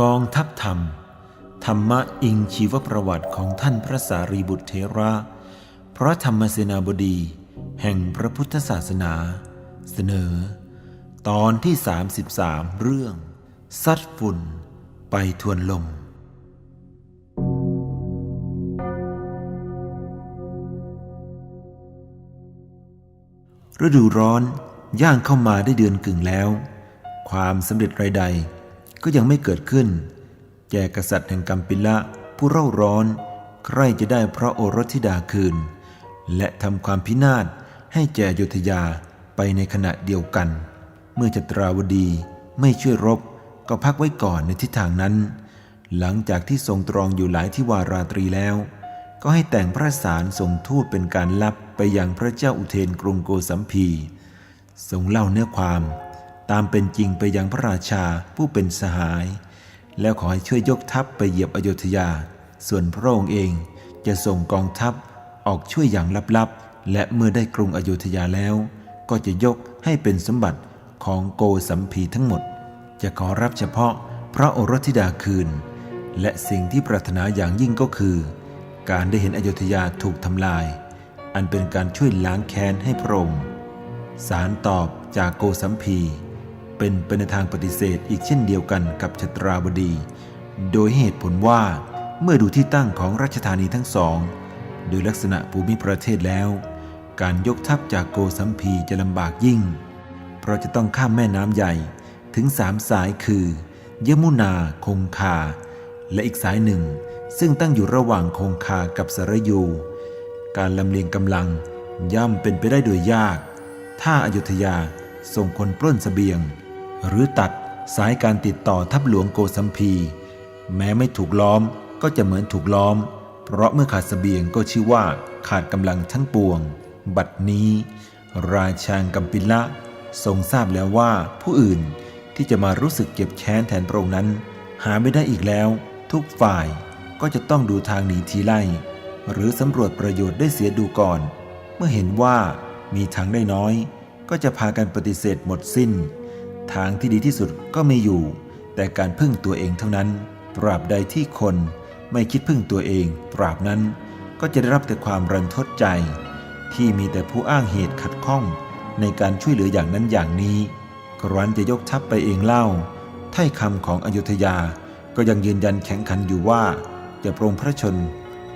กองทัพธรรม ธรรมะอิงชีวประวัติของท่านพระสารีบุตรเทระ พระธรรมเสนาบดี แห่งพระพุทธศาสนา เสนอ ตอนที่ 33 เรื่อง ซัดฝุ่น ไปทวนลม ฤดูร้อนย่างเข้ามาได้เดือนกึ่งแล้ว ความสำเร็จใดๆ ก็ยังไม่เกิดขึ้น แก่กษัตริย์แห่งกัมปิละผู้เร่าร้อนใครจะได้พระโอรสธิดาคืน และทำความพินาศให้แก่โยธยาไปในขณะเดียวกัน เมื่อจตราวดีไม่ช่วยรบก็พักไว้ก่อนในทิศทางนั้น หลังจากที่ทรงตรองอยู่หลายที่วาราตรีแล้ว ก็ให้แต่งพระสารส่งทูตเป็นการลับไปยังพระเจ้าอุเทนกรุงโกสัมพีทรงเล่าเนื้อความ ตามเป็นจริงไปยังพระราชาผู้เป็นสหาย แล้วขอให้ช่วยยกทัพไปเหยียบอโยธยา ส่วนพระองค์เองจะส่งกองทัพออกช่วยอย่างลับๆ และเมื่อได้กรุงอโยธยาแล้ว ก็จะยกให้เป็นสมบัติของโกสัมพีทั้งหมด จะขอรับเฉพาะพระโอรสธิดาคืน และสิ่งที่ปรารถนาอย่างยิ่งก็คือ การได้เห็นอโยธยาถูกทำลาย อันเป็นการช่วยล้างแค้นให้พระองค์สารตอบจากโกสัมพี เป็นไปในทางปฏิเสธอีกเช่นเดียวกันกับชตราบดี โดยเหตุผลว่าเมื่อดูที่ตั้งของราชธานีทั้งสอง โดยลักษณะภูมิประเทศแล้ว การยกทัพจากโกสัมพีจะลำบากยิ่ง เพราะจะต้องข้ามแม่น้ำใหญ่ถึงสามสายคือยมุนาคงคา และอีกสายหนึ่ง ซึ่งตั้งอยู่ระหว่างคงคากับสระยู การลำเลียงกำลังย่อมเป็นไปได้โดยยาก ถ้าอายุทยาส่งคนปล้นสเสบียง หรือตัดสายการติดต่อทัพหลวงโกสัมพี แม้ไม่ถูกล้อมก็จะเหมือนถูกล้อม เพราะเมื่อขาดสเสบียงก็ชื่อว่าขาดกำลังทั้งปวง บัดนี้ ราชางกัมปิละ ทรงทราบแล้วว่าผู้อื่นที่จะมารู้สึกเจ็บแค้นแทนพระองค์นั้น หาไม่ได้อีกแล้ว ทุกฝ่ายก็จะต้องดูทางหนีทีไล่ หรือสำรวจประโยชน์ได้เสียดูก่อน เมื่อเห็นว่ามีทางได้น้อย ก็จะพากันปฏิเสธหมดสิ้น ทางที่ดีที่สุดก็ไม่อยู่ แต่การพึ่งตัวเองเท่านั้น ตราบใดที่คนไม่คิดพึ่งตัวเอง ตราบนั้นก็จะได้รับแต่ความรันทดใจ ที่มีแต่ผู้อ้างเหตุขัดข้อง ในการช่วยเหลืออย่างนั้นอย่างนี้ครั้นจะยกทัพไปเองเล่าถ้อยคำของอยุธยาก็ยังยืนยันแข็งขันอยู่ว่า จะปรงพระชน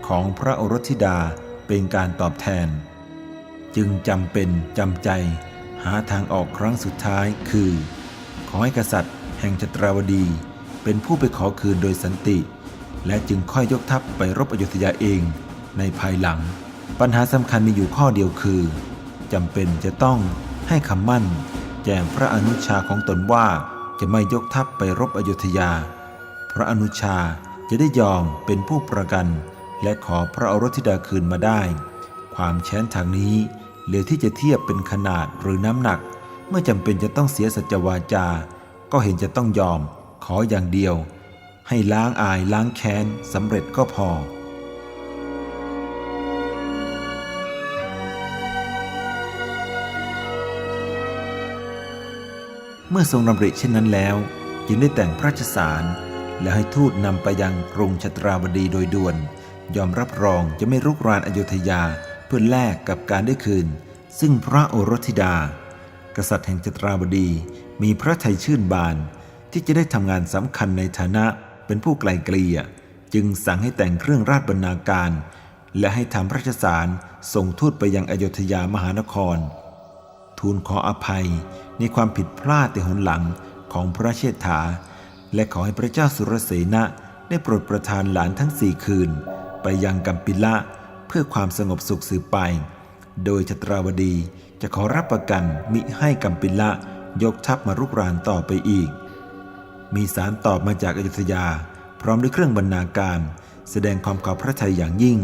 ของพระโอรสธิดาเป็นการตอบแทน จึงจำเป็นจำใจหาทางออกครั้งสุดท้ายคือ อให้กษัตริย์ แห่งจัตราวดี เป็นผู้ไปขอคืนโดยสันติ และจึงค่อยยกทัพไปรบอยุธยาเอง ในภายหลัง ปัญหาสำคัญมีอยู่ข้อเดียวคือจำเป็นจะต้องให้คำมั่น แจ้งพระอนุชาของตนว่าจะไม่ยกทัพไปรบอยุธยา พระอนุชาจะได้ยอมเป็นผู้ประกัน และขอพระอรธิดาคืนมาได้ ความแค้นทางนี้เหลือที่จะเทียบเป็นขนาดหรือน้ำหนัก มื่อจำเป็นจะต้องเสียสัจวาจา ก็เห็นจะต้องยอม ขออย่างเดียว ให้ล้างอายล้างแค้นสำเร็จก็พอ เมื่อทรงดำริเช่นนั้นแล้วจึงได้แต่งพระราชสาร และให้ทูตนำไปยังกรุงชตราบดีโดยด่วน ยอมรับรองจะไม่รุกรานอโยธยาเพื่อแลกกับการได้คืน ซึ่งพระโอรสธิดา กษัตริย์แห่งชตราบดีมีพระทัยชื่นบาน ที่จะได้ทำงานสำคัญในฐานะเป็นผู้ไกลเกลี่ยจึงสั่งให้แต่งเครื่องราชบรรณาการ และให้ทำราชสารส่งทูตไปยังอโยธยามหานคร ทูลขออภัยในความผิดพลาดแต่หนหลังของพระเชษฐา และขอให้พระเจ้าสุรเสนะได้โปรดประทานหลานทั้งสี่คืน ไปยังกัมปิละเพื่อความสงบสุขสืบไป โดยชตราวดี จะขอรับประกันมิให้กัมปิละยกทัพมารุกรานต่อไปอีก มีสารตอบมาจากอยุธยา พร้อมด้วยเครื่องบรรณาการ แสดงความขอบพระทัยอย่างยิ่ง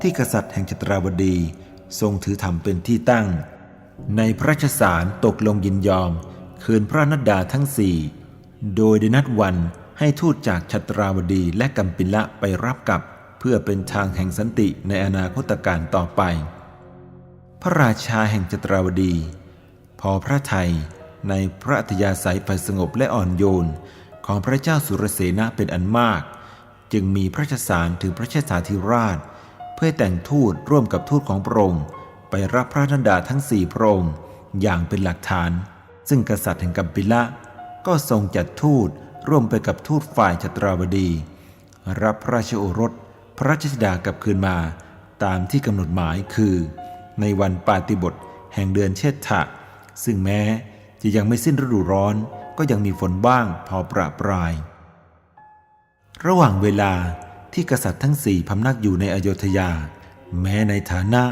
ที่กษัตริย์แห่งชตราวดี ทรงถือธรรมเป็นที่ตั้ง ในพระราชสารตกลงยินยอม คืนพระนัดดาทั้งสี่โดยได้นัดวันให้ทูตจากชัตราวดีและกัมปิละไปรับกลับ เพื่อเป็นทางแห่งสันติในอนาคตการต่อไป พระราชาแห่งจัตราวดี พอพระไทยในพระอัธยาศัยฝ่ายสงบและอ่อนโยนของพระเจ้าสุรเสนะเป็นอันมาก จึงมีพระชสารถึงพระเชษฐาธิราช เพื่อแต่งทูตร่วมกับทูตของพระองค์ไปรับพระนันดาทั้งสี่พระองค์อย่างเป็นหลักฐาน ซึ่งกษัตริย์แห่งกัมพิละก็ทรงจัดทูตร่วมไปกับทูตฝ่ายชตราบดี รับพระราชโอรสพระราชธิดากลับคืนมาตามที่กำหนดหมายคือ ในวันปาติบทแห่งเดือนเชษฐะ ซึ่งแม้จะยังไม่สิ้นฤดูร้อนก็ยังมีฝนบ้างพอประปราย ระหว่างเวลาที่กษัตริย์ทั้งสี่พำนักอยู่ในอโยธยา แม้ในฐานะ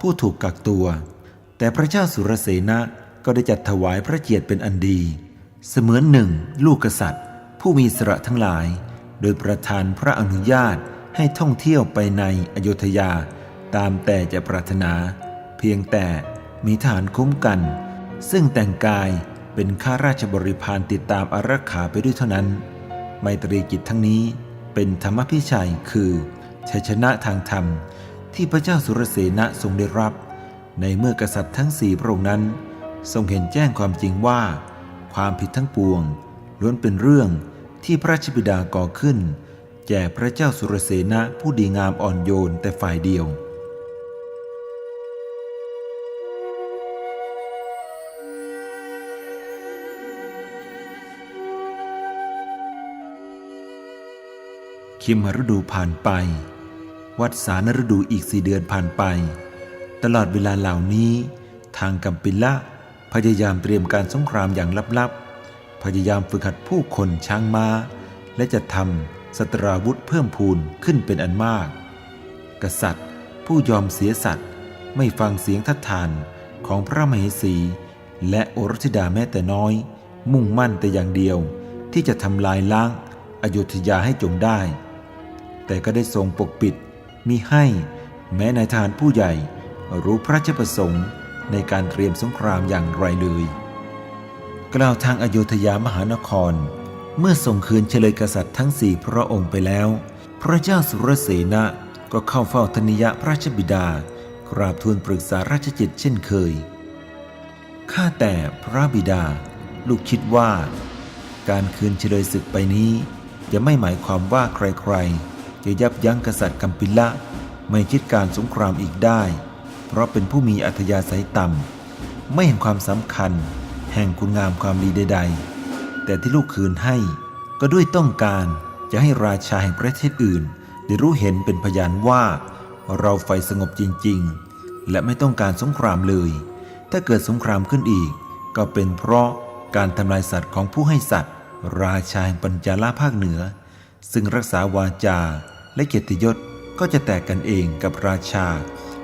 ผู้ถูกกักตัว แต่พระเจ้าสุรเสนะก็ได้จัดถวายพระเกียรติเป็นอันดี เสมือนหนึ่ง ลูกกษัตริย์ ผู้มีสระทั้งหลาย โดยประทานพระอนุญาตให้ท่องเที่ยวไปในอโยธยา ตามแต่จะปรารถนา เพียงแต่มีฐานคุ้มกัน ซึ่งแต่งกายเป็นข้าราชบริพารติดตามอารักขาไปด้วยเท่านั้น ไมตรีกิจทั้งนี้เป็นธรรมพิชัยคือชัยชนะทางธรรมที่พระเจ้าสุรเสนะทรงได้รับ ในเมื่อกษัตริย์ทั้งสี่พระองค์นั้น ทรงเห็นแจ้งความจริงว่า ความผิดทั้งปวง ล้วนเป็นเรื่องที่พระราชบิดาก่อขึ้น แก่พระเจ้าสุรเสนะผู้ดีงามอ่อนโยนแต่ฝ่ายเดียว คิมหฤดูผ่านไป วัดสานฤดูอีกสี่เดือนผ่านไป ตลอดเวลาเหล่านี้ ทางกัมปิละพยายามเตรียมการสงครามอย่างลับๆ พยายามฝึกหัดผู้คนช้างมา้า และจะทำสตราวุธเพิ่มพูนขึ้นเป็นอันมาก กษัตริย์ ผู้ยอมเสียสัตว์ไม่ฟังเสียงทัดทานของพระมเหสี และโอรสธิดาแม้แต่น้อย มุ่งมั่นแต่อย่างเดียวที่จะทำลายล้างอโยธยาให้จงได้ แต่ก็ได้ทรงปกปิดมิให้แม้นายทหารผู้ใหญ่ รู้พระราชประสงค์ในการเตรียมสงครามอย่างไรเลย กล่าวทางอโยธยามหานคร เมื่อส่งคืนเฉลยกษัตริย์ทั้งสี่พระองค์ไปแล้ว พระเจ้าสุรเสนะก็เข้าเฝ้าธนิยะพระราชบิดา กราบทูลปรึกษาราชจิตเช่นเคย ข้าแต่พระบิดา ลูกคิดว่า การคืนเฉลยศึกไปนี้จะไม่หมายความว่าใครๆ จะยับยั้งกษัตริย์กัมพิละไม่คิดการสงครามอีกได้ เพราะเป็นผู้มีอัธยาศัยต่ำ ไม่เห็นความสำคัญ แห่งคุณงามความดีใด ๆ แต่ที่ลูกคืนให้ก็ด้วยต้องการจะให้ราชาแห่งประเทศอื่น ได้รู้เห็นเป็นพยานว่า เราไฟสงบจริง ๆ และไม่ต้องการสงครามเลย ถ้าเกิดสงครามขึ้นอีก ก็เป็นเพราะการทำลายสัตว์ของผู้ให้สัตว์ ราชาแห่งปัญจาลาภาคเหนือ ซึ่งรักษาวาจาและเกียรติยศก็จะแตกกันเองกับราชา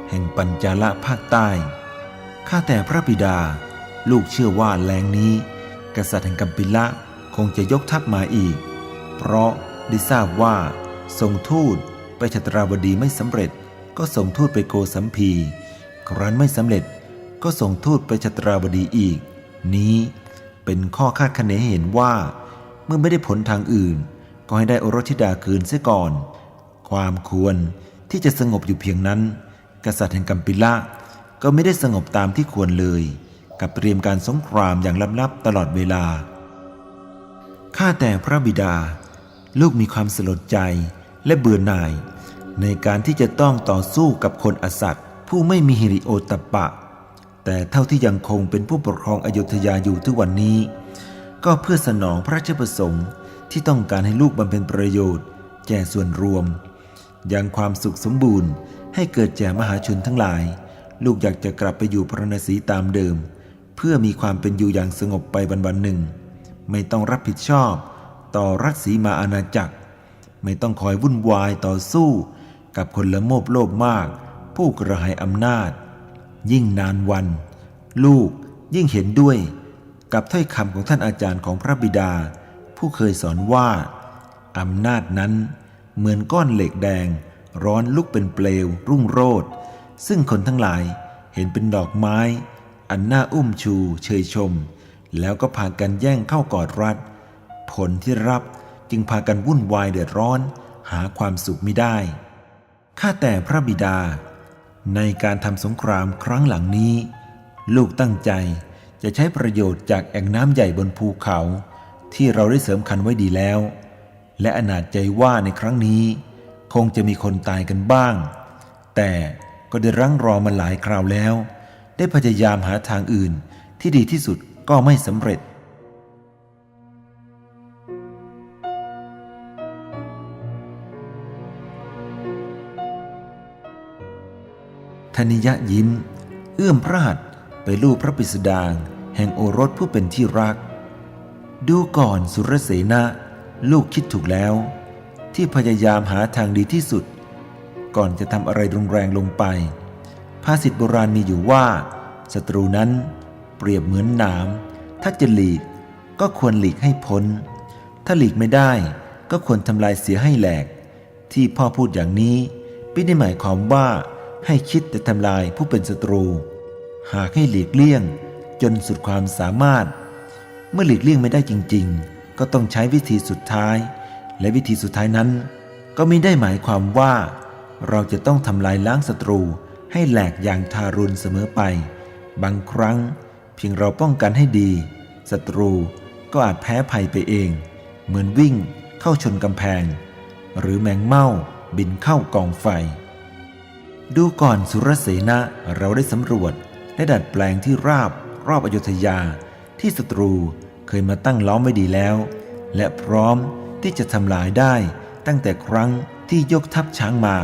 แห่งปัญจาลภาคใต้ ข้าแต่พระบิดา ลูกเชื่อว่าแรงนี้ กษัตริย์แห่งกัมพิละคงจะยกทัพมาอีก เพราะได้ทราบว่าส่งทูตไปชตราบดีไม่สำเร็จ ก็ส่งทูตไปโกสัมพี ครั้นไม่สำเร็จก็ส่งทูตไปชตราบดีอีก นี้เป็นข้อคาดคะเนเห็นว่า เมื่อไม่ได้ผลทางอื่น ก็ให้ได้โอรสธิดาคืนเสียก่อน ความควรที่จะสงบอยู่เพียงนั้น กษัตริย์แห่งกัมพิละก็ไม่ได้สงบตามที่ควรเลย กับเตรียมการสงครามอย่างลับๆตลอดเวลา ข้าแต่พระบิดา ลูกมีความสลดใจและเบื่อหน่าย ในการที่จะต้องต่อสู้กับคนอสัตผู้ไม่มีฮิริโอตปปะแต่เท่าที่ยังคงเป็นผู้ปกครองอโยธยาอยู่ทุกวันนี้ ก็เพื่อสนองพระราชประสงค์ ที่ต้องการให้ลูกบำเพ็ญประโยชน์ แก่ส่วนรวม ยังความสุขสมบูรณ์ ให้เกิดแก่มหาชนทั้งหลาย ลูกอยากจะกลับไปอยู่พระนศีตามเดิม เพื่อมีความเป็นอยู่อย่างสงบไปวันๆหนึ่ง ไม่ต้องรับผิดชอบ ต่อรัฐสีมาอาณาจักร ไม่ต้องคอยวุ่นวายต่อสู้ กับคนละโมบโลภมาก ผู้กระหายอำนาจ ยิ่งนานวัน ลูกยิ่งเห็นด้วย กับถ้อยคำของท่านอาจารย์ของพระบิดา ผู้เคยสอนว่า อำนาจนั้นเหมือนก้อนเหล็กแดง ร้อนลุกเป็นเปลว รุ่งโรจน์ซึ่งคนทั้งหลายเห็นเป็นดอกไม้ อันน่าอุ้มชูเชยชม แล้วก็พากันแย่งเข้ากอดรัด ผลที่รับจึงพากันวุ่นวายเดือดร้อน หาความสุขไม่ได้ ข้าแต่พระบิดา ในการทำสงครามครั้งหลังนี้ ลูกตั้งใจจะใช้ประโยชน์จากแอ่งน้ำใหญ่บนภูเขา ที่เราได้เสริมคันไว้ดีแล้ว และอนาจใจว่าในครั้งนี้ คงจะมีคนตายกันบ้าง แต่ก็ได้รั้งรอมาหลายคราวแล้ว ได้พยายามหาทางอื่นที่ดีที่สุดก็ไม่สำเร็จธนิยะยิ้ม เอื้อมพระหัตไปลูบพระปิสดาง แห่งโอรสผู้เป็นที่รัก ดูก่อนสุรเสนะลูกคิดถูกแล้ว ที่พยายามหาทางดีที่สุด ก่อนจะทำอะไรรุนแรงลงไป ภาษิตโบราณมีอยู่ว่าศัตรูนั้นเปรียบเหมือนหนาม ถ้าจะหลีกก็ควรหลีกให้พ้น ถ้าหลีกไม่ได้ก็ควรทำลายเสียให้แหลก ที่พ่อพูดอย่างนี้ไม่ได้หมายความว่าให้คิดแต่ทำลายผู้เป็นศัตรู หากให้หลีกเลี่ยงจนสุดความสามารถ เมื่อหลีกเลี่ยงไม่ได้จริง ๆ ก็ต้องใช้วิธีสุดท้าย และวิธีสุดท้ายนั้น ก็ไม่ได้หมายความว่า เราจะต้องทำลายล้างศัตรูให้แหลกอย่างทารุณเสมอไป บางครั้ง เพียงเราป้องกันให้ดีศัตรูก็อาจแพ้ภัยไปเอง เหมือนวิ่งเข้าชนกำแพง หรือแมงเม่าบินเข้ากองไฟ ดูก่อนสุรเสนะเราได้สำรวจและดัดแปลงที่ราบรอบอยุธยา ที่ศัตรูเคยมาตั้งล้อมไว้ดีแล้ว และพร้อมที่จะทำลายได้ตั้งแต่ครั้งที่ยกทัพช้างมา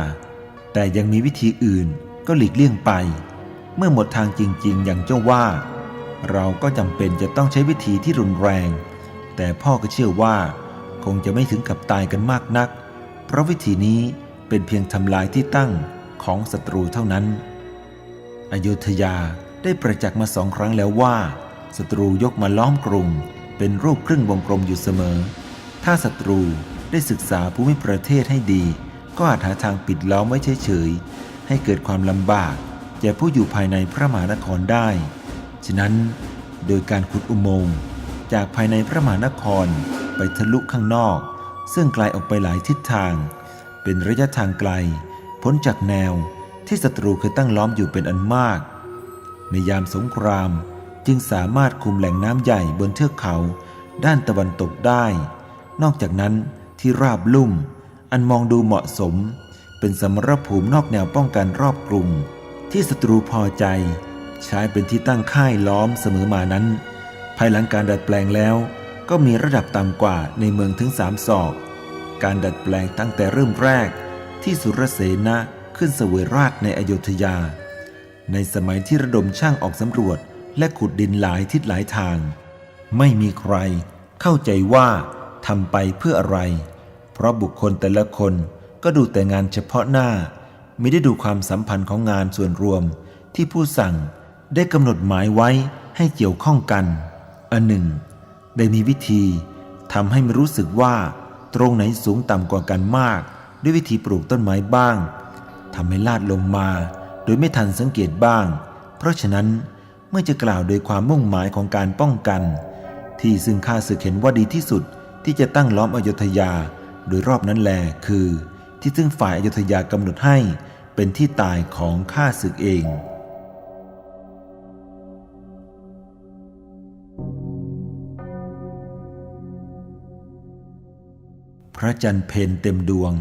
แต่ยังมีวิธีอื่นก็หลีกเลี่ยงไป เมื่อหมดทางจริง ๆ อย่างเจ้าว่า เราก็จำเป็นจะต้องใช้วิธีที่รุนแรง แต่พ่อก็เชื่อว่าคงจะไม่ถึงกับตายกันมากนัก เพราะวิธีนี้เป็นเพียงทำลายที่ตั้งของศัตรูเท่านั้น อยุธยาได้ประจักษ์มาสองครั้งแล้วว่า ศัตรูยกมาล้อมกรุง เป็นรูปครึ่งวงกลมอยู่เสมอ ถ้าศัตรูได้ศึกษาภูมิประเทศให้ดี ก็อาจหาทางปิดล้อมไว้เฉยๆ ให้เกิดความลำบากแก่ผู้อยู่ภายในพระมหานครได้ ฉะนั้นโดยการขุดอุโมงค์จากภายในพระมหานครไปทะลุข้างนอก ซึ่งไกลออกไปหลายทิศทาง เป็นระยะทางไกล พ้นจากแนวที่ศัตรูเคยตั้งล้อมอยู่เป็นอันมาก ในยามสงคราม จึงสามารถคุมแหล่งน้ำใหญ่บนเทือกเขา ด้านตะวันตกได้ นอกจากนั้นที่ราบลุ่ม อันมองดูเหมาะสม เป็นสมรภูมินอกแนวป้องกันรอบกรุงที่ศัตรูพอใจ ใช้เป็นที่ตั้งค่ายล้อมเสมอมานั้น ภายหลังการดัดแปลงแล้ว ก็มีระดับต่ำกว่าในเมืองถึงสามศอก การดัดแปลงตั้งแต่เริ่มแรก ที่สุรเสนะขึ้นเสวยราชในอโยธยา ในสมัยที่ระดมช่างออกสำรวจ และขุดดินหลายทิศหลายทาง ไม่มีใครเข้าใจว่าทำไปเพื่ออะไร เพราะบุคคลแต่ละคนก็ดูแต่งานเฉพาะหน้าไม่ได้ดูความสัมพันธ์ของงานส่วนรวมที่ผู้สั่งได้กำหนดหมายไว้ให้เกี่ยวข้องกัน อันหนึ่ง ได้มีวิธีทำให้ไม่รู้สึกว่า ตรงไหนสูงต่ำกว่ากันมาก ด้วยวิธีปลูกต้นไม้บ้างทำให้ลาดลงมา โดยไม่ทันสังเกตบ้าง เพราะฉะนั้น เมื่อจะกล่าวโดยความมุ่งหมายของการป้องกัน ที่ซึ่งข้าศึกเห็นว่าดีที่สุดที่จะตั้งล้อมอยุธยาโดยรอบนั้นแลคือ ที่ซึ่งฝ่ายอยุธยากำหนดให้เป็นที่ตายของข้าศึกเองพระจันทร์เพนเต็มดวง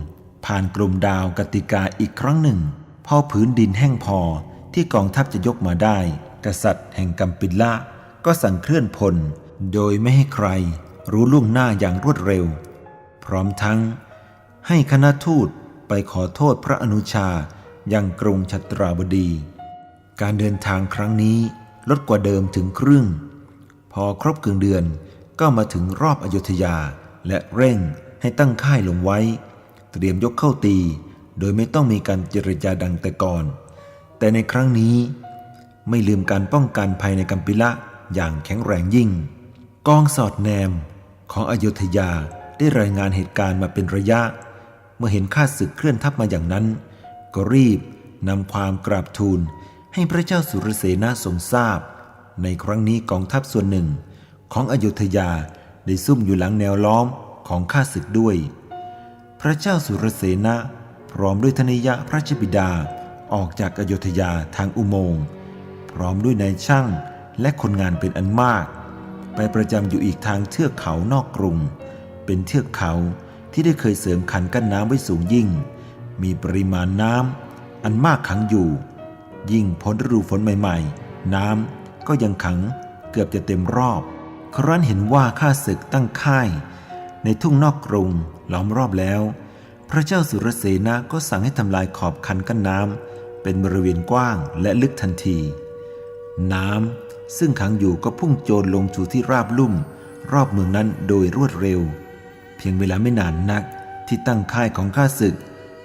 ผ่านกลุ่มดาวกติกาอีกครั้งหนึ่ง พอผืนดินแห้งพอที่กองทัพจะยกมาได้ กษัตริย์แห่งกัมปิละก็สั่งเคลื่อนพล โดยไม่ให้ใครรู้ล่วงหน้าอย่างรวดเร็ว พร้อมทั้ง ให้คณะทูตไปขอโทษพระอนุชายังกรุงชัตราบดี การเดินทางครั้งนี้ลดกว่าเดิมถึงครึ่ง พอครบกึ่งเดือนก็มาถึงรอบอยุธยาและเร่งให้ตั้งค่ายลงไว้ เตรียมยกเข้าตี โดยไม่ต้องมีการเจรจาดังแต่ก่อน แต่ในครั้งนี้ ไม่ลืมการป้องกันภายในกัมปิละอย่างแข็งแรงยิ่ง กองสอดแนมของอยุธยาได้รายงานเหตุการณ์มาเป็นระยะ เมื่อเห็นข้าศึกเคลื่อนทัพมาอย่างนั้น ก็รีบนำความกราบทูลให้พระเจ้าสุรเสนาทรงทราบ ในครั้งนี้กองทัพส่วนหนึ่ง ของอยุธยาได้ซุ่มอยู่หลังแนวล้อมของข้าศึกด้วย พระเจ้าสุรเสนะพร้อมด้วยธนิยะพระชบิดาออกจากอยุธยาทางอุโมงค์ พร้อมด้วยนายช่างและคนงานเป็นอันมาก ไปประจำอยู่อีกทางเทือกเขานอกกรุง เป็นเทือกเขาที่ได้เคยเสริมขันกั้นน้ำไว้สูงยิ่ง มีปริมาณน้ำอันมากขังอยู่ ยิ่งพ้นฤดูฝนใหม่ๆ น้ำก็ยังขังเกือบจะเต็มรอบ ครั้นเห็นว่าข้าศึกตั้งค่าย ในทุ่งนอกกรุงล้อมรอบแล้ว พระเจ้าสุรเสนาก็สั่งให้ทำลายขอบคันกั้นน้ำเป็นบริเวณกว้างและลึกทันที น้ำซึ่งขังอยู่ก็พุ่งโจรลงสู่ที่ราบลุ่ม รอบเมืองนั้นโดยรวดเร็ว เพียงเวลาไม่นานนักที่ตั้งค่ายของข้าศึก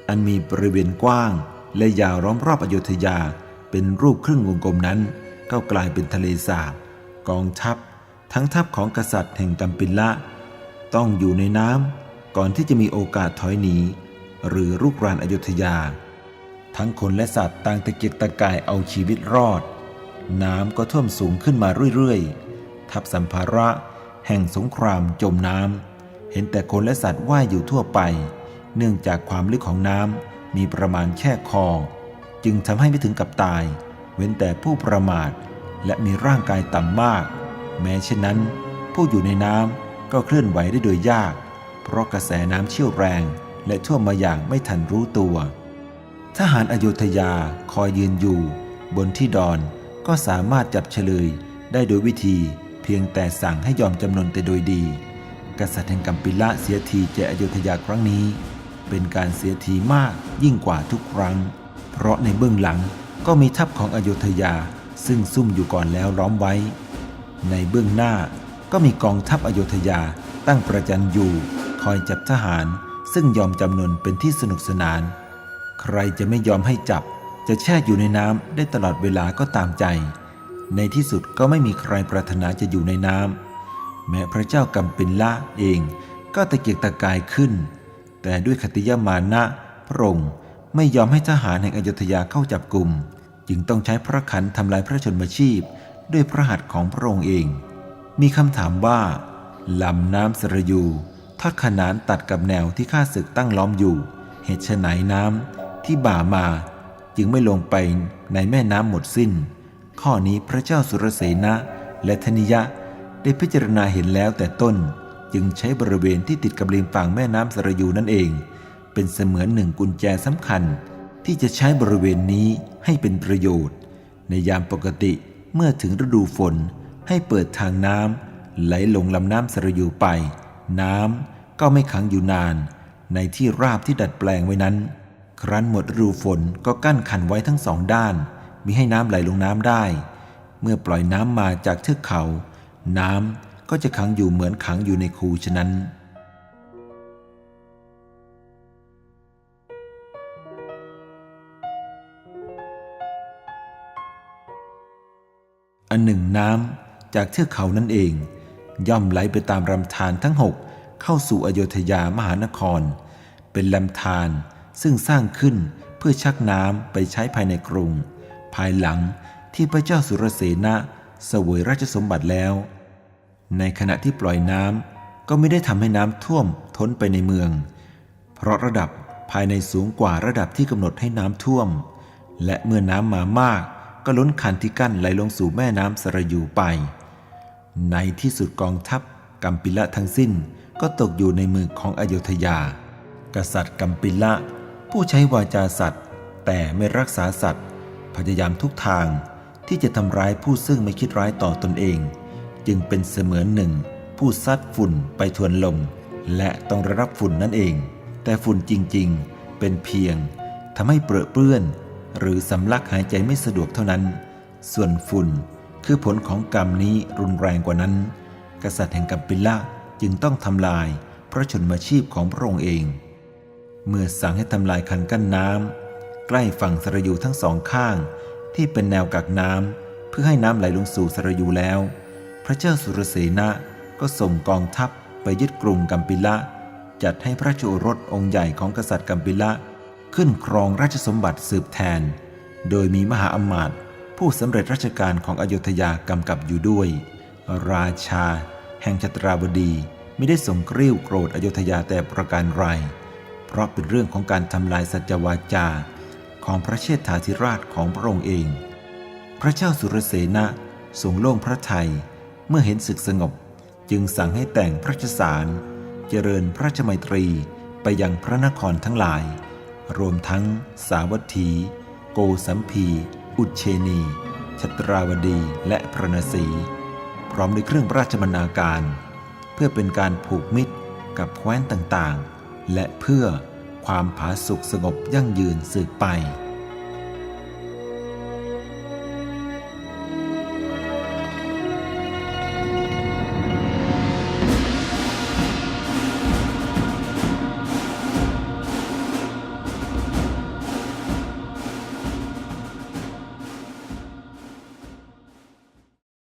อันมีบริเวณกว้าง และยาวล้อมรอบอโยธยาเป็นรูปครึ่งวงกลมนั้น ก็กลายเป็นทะเลสาบกองทัพ ทั้งทัพของกษัตริย์แห่งกัมปิละ ต้องอยู่ในน้ำก่อนที่จะมีโอกาสถอยหนีหรือรุกรานอโยธยา ทั้งคนและสัตว์ต่างตะเกียกตะกายเอาชีวิตรอด น้ำก็ท่วมสูงขึ้นมาเรื่อยๆ ทับสัมภาระแห่งสงครามจมน้ำ เห็นแต่คนและสัตว์ว่ายอยู่ทั่วไป เนื่องจากความลึกของน้ำมีประมาณแค่คอ จึงทำให้ไม่ถึงกับตาย เว้นแต่ผู้ประมาท และมีร่างกายต่ำมาก แม้เช่นนั้น ผู้อยู่ในน้ำก็เคลื่อนไหวได้โดยยาก เพราะกระแสน้ำเชี่ยวแรง และท่วมมาอย่างไม่ทันรู้ตัว ทหารอโยธยาคอยยืนอยู่ บนที่ดอน ก็สามารถจับเฉลยได้โดยวิธีเพียงแต่สั่งให้ยอมจำนนแต่โดยดี กษัตริย์แห่งกัมปิละเสียทีแก่อโยธยาครั้งนี้ เป็นการเสียทีมากยิ่งกว่าทุกครั้ง เพราะในเบื้องหลังก็มีทัพของอโยธยาซึ่งซุ่มอยู่ก่อนแล้วล้อมไว้ ในเบื้องหน้าก็มีกองทัพอโยธยาตั้งประจันอยู่ คอยจับทหารซึ่งยอมจำนนเป็นที่สนุกสนาน ใครจะไม่ยอมให้จับ จะแช่อยู่ในน้ำได้ตลอดเวลาก็ตามใจ ในที่สุดก็ไม่มีใครปรารถนาจะอยู่ในน้ำแม้พระเจ้ากัมปินละเองก็ตะเกียกตะกายขึ้น แต่ด้วยคติยามานะพระองค์ไม่ยอมให้ทหารแห่งอยุธยาเข้าจับกลุ่ม จึงต้องใช้พระขันทำลายพระชนมชีพ ด้วยพระหัตถ์ของพระองค์เอง มีคำถามว่าลำน้ำสระยูทอดขนานตัดกับแนวที่ข้าศึกตั้งล้อมอยู่ เหตุไฉนน้ำที่บ่ามา จึงไม่ลงไปในแม่น้ำหมดสิ้น ข้อนี้พระเจ้าสุรเสนะและธนิยะได้พิจารณาเห็นแล้วแต่ต้นจึงใช้บริเวณที่ติดกับริมฝั่งแม่น้ำสระยูนั่นเอง เป็นเสมือนหนึ่งกุญแจสำคัญ ที่จะใช้บริเวณนี้ให้เป็นประโยชน์ ในยามปกติเมื่อถึงฤดูฝนให้เปิดทางน้ำไหลลงลำน้ำสระยูไป น้ำก็ไม่ขังอยู่นาน ในที่ราบที่ดัดแปลงไว้นั้น ครั้นหมดฤดูฝนก็กั้นขันไว้ทั้งสองด้านมิให้น้ำไหลลงน้ำได้ เมื่อปล่อยน้ำมาจากเทือกเขา น้ำก็จะขังอยู่เหมือนขังอยู่ในคูฉะนั้น อันหนึ่งน้ำจากเทือกเขานั่นเอง ย่อมไหลไปตามลำธารทั้งหกเข้าสู่อโยธยามหานคร เป็นลำธาร ซึ่งสร้างขึ้นเพื่อชักน้ำไปใช้ภายในกรุง ภายหลังที่พระเจ้าสุรเสนะเสวยราชสมบัติแล้ว ในขณะที่ปล่อยน้ำก็ไม่ได้ทำให้น้ำท่วมท้นไปในเมือง เพราะระดับภายในสูงกว่าระดับที่กำหนดให้น้ำท่วม และเมื่อน้ำมามากก็ล้นคันที่กั้นไหลลงสู่แม่น้ำสระยูไป ในที่สุดกองทัพกัมปิละทั้งสิ้นก็ตกอยู่ในมือของอโยธยา กษัตริย์กัมปิละ ผู้ใช้วาจาสัตว์ แต่ไม่รักษาสัตว์ พยายามทุกทางที่จะทำร้ายผู้ซึ่งไม่คิดร้ายต่อตนเอง จึงเป็นเสมือนหนึ่ง ผู้ซัดฝุ่นไปทวนลม และต้องได้รับฝุ่นนั่นเอง แต่ฝุ่นจริงๆ เป็นเพียงทำให้เปรอะเปื้อน หรือสำลักหายใจไม่สะดวกเท่านั้น ส่วนฝุ่นคือผลของกรรมนี้รุนแรงกว่านั้น กษัตริย์แห่งกัมปิละจึงต้องทำลายพระชนมาชีพของพระองค์เอง เมื่อสั่งให้ทำลายคันกั้นน้ำใกล้ฝั่งสระยูทั้งสองข้าง ที่เป็นแนวกักน้ำเพื่อให้น้ำไหลลงสู่สระยูแล้ว พระเจ้าสุรเสนะก็ส่งกองทัพไปยึดกรุงกัมปิละ จัดให้พระโจรสองค์ใหญ่ของกษัตริย์กัมปิละ ขึ้นครองราชสมบัติสืบแทน โดยมีมหาอมาตย์ผู้สำเร็จราชการของอโยธยากำกับอยู่ด้วย ราชา แห่งชตราบดีไม่ได้ส่งกริ้วโกรธอโยธยาแต่ประการไร เพราะเป็นเรื่องของการทำลายสัจวาจาของพระเชษฐาธิราชของพระองค์เอง พระเจ้าสุรเสนะทรงโล่งพระทัยเมื่อเห็นศึกสงบ จึงสั่งให้แต่งพระชสาร เจริญพระชมัยตรีไปยังพระนครทั้งหลาย รวมทั้งสาวัตถี โกสัมพี อุเชนีชัตราวดีและพระนศีพร้อมด้วยเครื่องราชบรรณาการ เพื่อเป็นการผูกมิตรกับแคว้นต่างๆ และเพื่อความผาสุกสงบยั่งยืนสืบไป